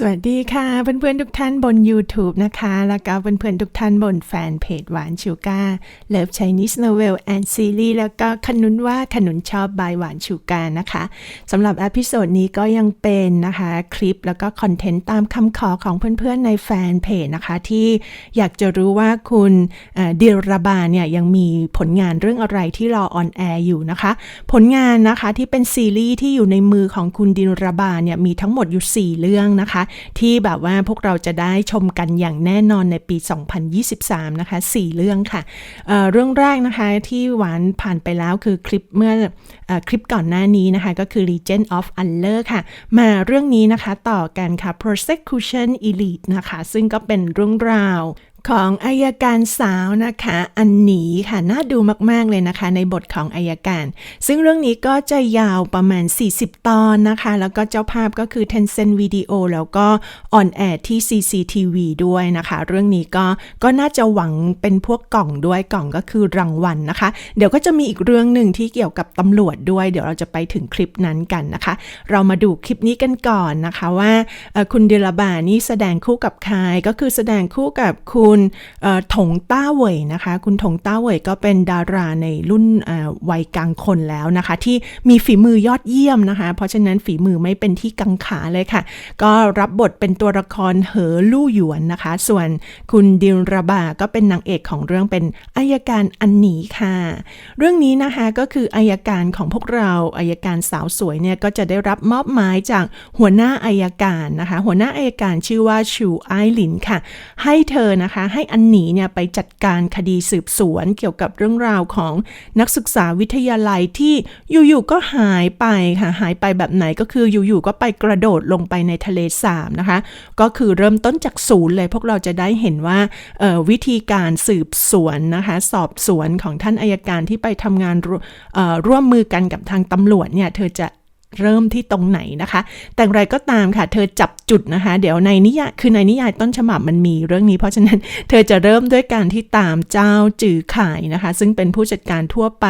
สวัสดีค่ะ เพื่อนๆทุกท่านบน YouTube นะคะ แล้วก็เพื่อนๆทุกท่านบนแฟนเพจหวานชูก้าเลิฟ Chinese Novel and Series แล้วก็ขนุนว่าขนุนชอบบายหวานชูก้านะคะสำหรับอพิโซดนี้ก็ยังเป็นนะคะ คลิปแล้วก็คอนเทนต์ตามคำขอของเพื่อนๆในแฟนเพจนะคะ ที่อยากจะรู้ว่าคุณเอ่อดิรบาเนี่ยยังมีผลงานเรื่องอะไรที่รอออนแอร์อยู่นะคะ ผลงานนะคะที่เป็นซีรีส์ที่อยู่ในมือของคุณดิรบาเนี่ยมีทั้งหมดอยู่ 4 เรื่องนะคะที่แบบว่าพวกเราจะได้ชมกันอย่างแน่นอนในปี 2023 นะคะ 4 เรื่องค่ะเเรื่องแรกนะคะที่หวานผ่านไปแล้วคือคลิปเมื่ออคลิปก่อนหน้านี้นะคะ ก็คือ Legend of Unler ค่ะ มาเรื่องนี้นะคะต่อกันค่ะ Prosecution Elite นะคะ ซึ่งก็เป็นเรื่องราว ของอายการสาวนะคะ อันหนีค่ะน่าดูมาก ๆ เลยนะคะ ในบทของอายการ ซึ่งเรื่องนี้ก็จะยาวประมาณ 40 ตอนนะคะ แล้วก็เจ้าภาพก็คือ Tencent Video แล้วก็ออนแอร์ที่ CCTV ด้วยนะคะ เรื่องนี้ก็ก็น่าจะหวังเป็นพวกกล่องด้วยกล่องก็คือรางวัลนะคะ เดี๋ยวก็จะมีอีกเรื่องหนึ่งที่เกี่ยวกับตำรวจด้วย เดี๋ยวเราจะไปถึงคลิปนั้นกันนะคะ เรามาดูคลิปนี้กันก่อนนะคะว่าคุณเดลบานี่แสดงคู่กับใครก็คือแสดงคู่กับคุณเอ่อถงต้าเหวยนะคะ คุณถงต้าเหวยก็เป็นดาราในรุ่นวัยกลางคนแล้วนะคะ ที่มีฝีมือยอดเยี่ยมนะคะ เพราะฉะนั้นฝีมือไม่เป็นที่กังขาเลยค่ะ ก็รับบทเป็นตัวละครเหอลู่หยวนนะคะ ส่วนคุณดิลราบาก็เป็นนางเอกของเรื่องเป็นอายการอันหนีค่ะ เรื่องนี้นะคะก็คืออายการของพวกเราอายการสาวสวยเนี่ยก็จะได้รับมอบหมายจากหัวหน้าอายการนะคะ หัวหน้าอายการชื่อว่าชูไอหลินค่ะ ให้เธอนะคะให้อันหนีเนี่ยไปจัดการคดีสืบสวนเกี่ยวกับเรื่องราวของนักศึกษาวิทยาลัยที่อยู่ๆก็หายไปค่ะหายไปแบบไหนก็คืออยู่ๆก็ไปกระโดดลงไปในทะเลสาบนะคะ ก็คือเริ่มต้นจากศูนย์เลยพวกเราจะได้เห็นว่าวิธีการสืบสวนนะคะ สอบสวนของท่านอายการที่ไปทำงานร่วเอ่อร่วมมือกันกับทางตำรวจเนี่ยเธอจะ เริ่มที่ตรงไหนนะคะ แต่อย่างไรก็ตามค่ะ เธอจับจุดนะคะ เดี๋ยวในนิยายคือในนิยายต้นฉบับมันมีเรื่องนี้ เพราะฉะนั้นเธอจะเริ่มด้วยการที่ตามเจ้าจือข่ายนะคะ ซึ่งเป็นผู้จัดการทั่วไป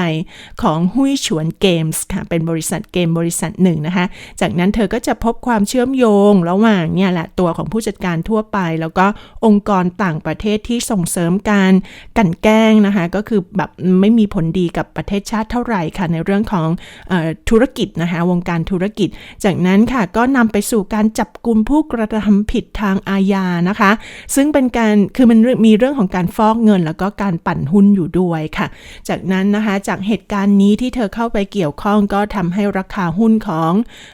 ของหุยฉวนเกมส์ค่ะ เป็นบริษัทเกมบริษัทหนึ่งนะคะ จากนั้นเธอก็จะพบความเชื่อมโยงระหว่างเนี่ยแหละตัวของผู้จัดการทั่วไป แล้วก็องค์กรต่างประเทศที่ส่งเสริมการกันแกล้งนะคะ ก็คือแบบไม่มีผลดีกับประเทศชาติเท่าไหร่ค่ะในเรื่องของออธุรกิจนะคะวงการธุรกิจ จากนั้นค่ะก็นำไปสู่การจับกลุ่มผู้กระทำผิดทางอาญานะคะ ซึ่งเป็นการคือมันมีเรื่องของการฟอกเงิน แล้วก็การปั่นหุ้นอยู่ด้วยค่ะ จากนั้นนะคะจากเหตุการณ์นี้ที่เธอเข้าไปเกี่ยวข้องก็ทำให้ราคาหุ้นของ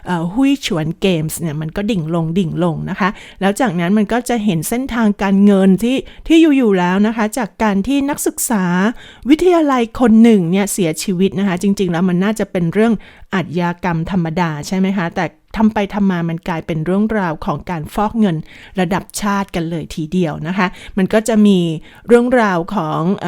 อหุ้ยฉวนเกมส์เนี่ยมันก็ดิ่งลงดิ่งลงนะคะ แล้วจากนั้นมันก็จะเห็นเส้นทางการเงินที่ที่อยู่ๆแล้วนะคะ จากการที่นักศึกษาวิทยาลัยคนหนึ่งเนี่ยเสียชีวิตนะคะ จริง ๆ แล้วมันน่าจะเป็นเรื่อง อาชญากรรมธรรมดาใช่ไหมคะ แต่ทำไปทำมามันกลายเป็นเรื่องราวของการฟอกเงินระดับชาติกันเลยทีเดียวนะคะ มันก็จะมีเรื่องราวของเอ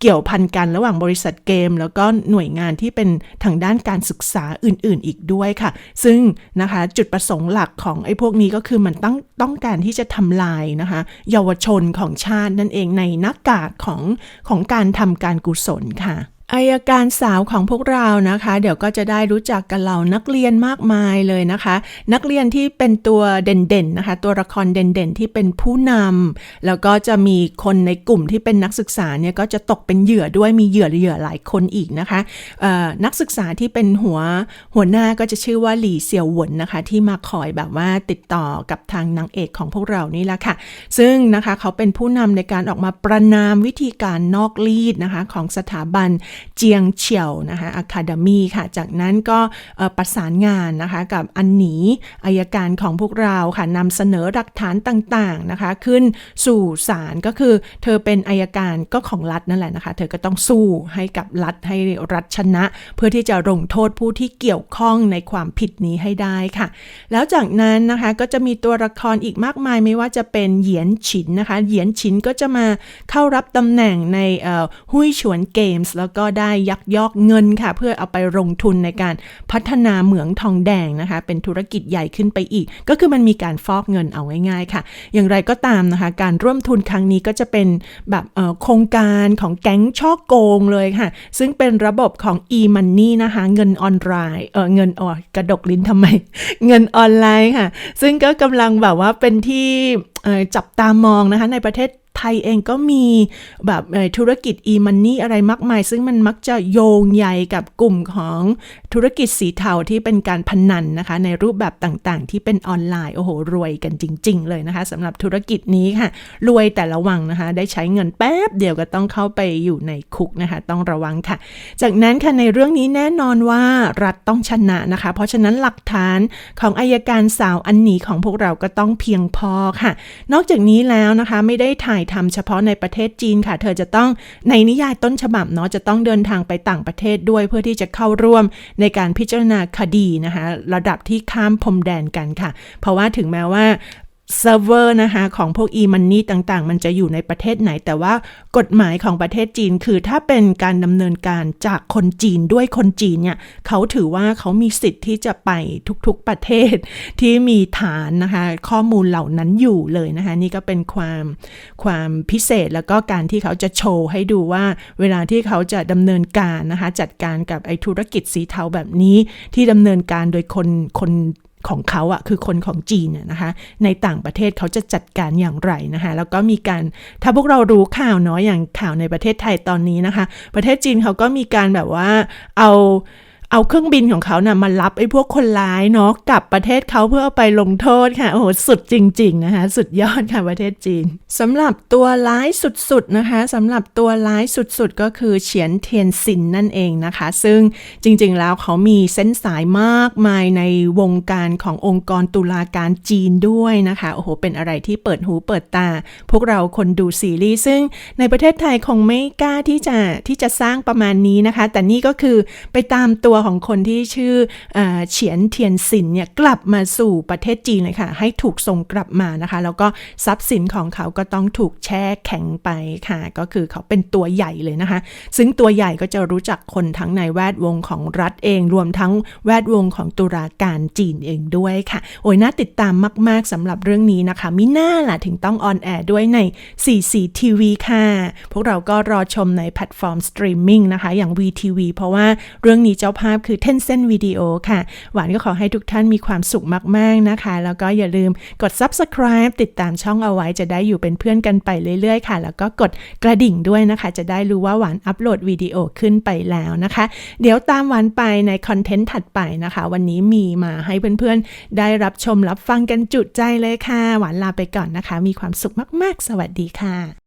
เกี่ยวพันกันระหว่างบริษัทเกม แล้วก็หน่วยงานที่เป็นทางด้านการศึกษาอื่น ๆ อีกด้วยค่ะ ซึ่งนะคะจุดประสงค์หลักของไอ้พวกนี้ก็คือมันต้องต้องการที่จะทำลายนะคะเยาวชนของชาตินั่นเองในหน้ากากของของการทำการกุศลค่ะ อายการสาวของพวกเรานะคะ เดี๋ยวก็จะได้รู้จักกันเหล่านักเรียนมากมายเลยนะคะ นักเรียนที่เป็นตัวเด่นๆนะคะ ตัวละครเด่นๆ ที่เป็นผู้นำแล้วก็จะมีคนในกลุ่มที่เป็นนักศึกษาเนี่ยก็จะตกเป็นเหยื่อด้วยมีเหยื่อเหยื่อหลายคนอีกนะคะนักศึกษาที่เป็นหัวหัวหน้าก็จะชื่อว่าหลี่เสี่ยวหวนนะคะ ที่มาคอยแบบว่าติดต่อกับทางนางเอกของพวกเรานี่แหละค่ะ ซึ่งนะคะเขาเป็นผู้นำในการออกมาประนามวิธีการนอกลีดนะคะของสถาบันเจียงเฉียวนะคะอะคาเดมีค่ะ จากนั้นก็ประสานงานนะคะกับอันหนีอายการของพวกเราค่ะนำเสนอหลักฐานต่างๆนะคะขึ้นสู่ศาลก็คือ เธอเป็นอายการก็ของรัฐนั่นแหละนะคะ เธอก็ต้องสู้ให้กับรัฐให้รัฐชนะ เพื่อที่จะลงโทษผู้ที่เกี่ยวข้องในความผิดนี้ให้ได้ค่ะ แล้วจากนั้นนะคะก็จะมีตัวละครอีกมากมายไม่ว่าจะเป็นเหยียนฉินนะคะเหยียนฉินก็จะมาเข้ารับตำแหน่งในหุ้ยฉวนเกมส์แล้วก็ได้ยักยอกเงินค่ะ เพื่อเอาไปลงทุนในการพัฒนาเหมืองทองแดงนะคะ เป็นธุรกิจใหญ่ขึ้นไปอีก ก็คือมันมีการฟอกเงินเอาง่ายๆค่ะ อย่างไรก็ตามนะคะ การร่วมทุนครั้งนี้ก็จะเป็นแบบโครงการของแก๊งช่อโกงเลยค่ะ ซึ่งเป็นระบบของ e-money นะคะ เงินออนไลน์เออเงินออกกระดกลิ้นทำไม เงินออนไลน์ค่ะ ซึ่งก็กำลังแบบว่าเป็นที่จับตามองนะคะในประเทศ ไทยเองก็มีแบบธุรกิจ e-money อะไรมากมาย ซึ่งมันมักจะโยงใยกับกลุ่มของธุรกิจสีเทาที่เป็นการพนันนะคะ ในรูปแบบต่างๆ ที่เป็นออนไลน์ โอ้โห รวยกันจริง ๆ เลยนะคะสำหรับธุรกิจนี้ค่ะ รวยแต่ระวังนะคะ ได้ใช้เงินแป๊บเดียวก็ต้องเข้าไปอยู่ในคุกนะคะ ต้องระวังค่ะ จากนั้นค่ะในเรื่องนี้แน่นอนว่ารัฐต้องชนะนะคะ เพราะฉะนั้นหลักฐานของอายการสาวอันนี้ของพวกเราก็ต้องเพียงพอค่ะ นอกจากนี้แล้วนะคะไม่ได้ถ่ายทำเฉพาะในประเทศจีนค่ะ เธอจะต้องในนิยายต้นฉบับเนาะจะต้องเดินทางไปต่างประเทศด้วยเพื่อที่จะเข้าร่วมในการพิจารณาคดีนะคะ ระดับที่ข้ามพรมแดนกันค่ะ เพราะว่าถึงแม้ว่า เซิร์ฟเวอร์นะคะของพวก e-money ต่างๆ มันจะอยู่ในประเทศไหน แต่ว่ากฎหมายของประเทศจีนคือถ้าเป็นการดำเนินการจากคนจีนด้วยคนจีนเนี่ยเขาถือว่าเขามีสิทธิ์ที่จะไปทุกๆประเทศที่มีฐานนะคะข้อมูลเหล่านั้นอยู่เลยนะคะนี่ก็เป็นความความพิเศษแล้วก็การที่เขาจะโชว์ให้ดูว่าเวลาที่เขาจะดำเนินการนะคะจัดการกับไอ้ธุรกิจสีเทาแบบนี้ที่ดำเนินการโดยคนคน ของเขาอะคือคนของจีนน่ะนะคะในต่างประเทศเขาจะจัดการอย่างไรนะคะแล้วก็มีการถ้าพวกเรารู้ข่าวเนาะอย่างข่าวในประเทศไทยตอนนี้นะคะ ประเทศจีนเขาก็มีการแบบว่าเอา เอาเครื่องบินของเขานะ่ะมารับไอ้พวกคนร้ายเนาะกลับประเทศเขาเพื่อเอาไปลงโทษค่ะ โอ้โหสุดจริง ๆ นะคะ สุดยอดค่ะประเทศจีนสำหรับตัวร้ายสุดๆนะคะสำหรับตัวร้ายสุดๆ ก็คือเฉียนเทียนซินนั่นเองนะคะ ซึ่งจริงๆแล้วเขามีเส้นสายมากมายในวงการขององค์กรตุลาการจีนด้วยนะคะ โอ้โห เป็นอะไรที่เปิดหูเปิดตา พวกเราคนดูซีรีส์ซึ่งในประเทศไทยคงไม่กล้าที่จะที่จะสร้างประมาณนี้นะคะ แต่นี่ก็คือไปตามตัวของคนที่ชื่อเฉียนเทียนซินเนี่ยกลับมาสู่ประเทศจีนเลยค่ะ ให้ถูกส่งกลับมานะคะ แล้วก็ทรัพย์สินของเขาก็ต้องถูกแช่แข็งไปค่ะ ก็คือเขาเป็นตัวใหญ่เลยนะคะ ซึ่งตัวใหญ่ก็จะรู้จักคนทั้งในแวดวงของรัฐเอง รวมทั้งแวดวงของตุลาการจีนเองด้วยค่ะ โอ้ยน่าติดตามมาก ๆสำหรับเรื่องนี้นะคะมิน่าล่ะถึงต้องออนแอร์ด้วยใน 4CTV ค่ะ พวกเราก็รอชมในแพลตฟอร์มสตรีมมิ่งนะคะ อย่าง VTV เพราะว่าเรื่องนี้เจ้าภาาพคือ Tencent Video ค่ะ หวานก็ขอให้ทุกท่านมีความสุขมาก ๆ นะคะ แล้วก็อย่าลืมกด Subscribe ติดตามช่องเอาไว้จะได้อยู่เป็นเพื่อนกันไปเรื่อย ๆ ค่ะ แล้วก็กดกระดิ่งด้วยนะคะ จะได้รู้ว่าหวานอัปโหลดวิดีโอขึ้นไปแล้วนะคะ เดี๋ยวตามหวานไปในคอนเทนต์ถัดไปนะคะ วันนี้มีมาให้เพื่อน ๆ ได้รับชมรับฟังกันจุใจเลยค่ะ หวานลาไปก่อนนะคะ มีความสุขมาก ๆ สวัสดีค่ะ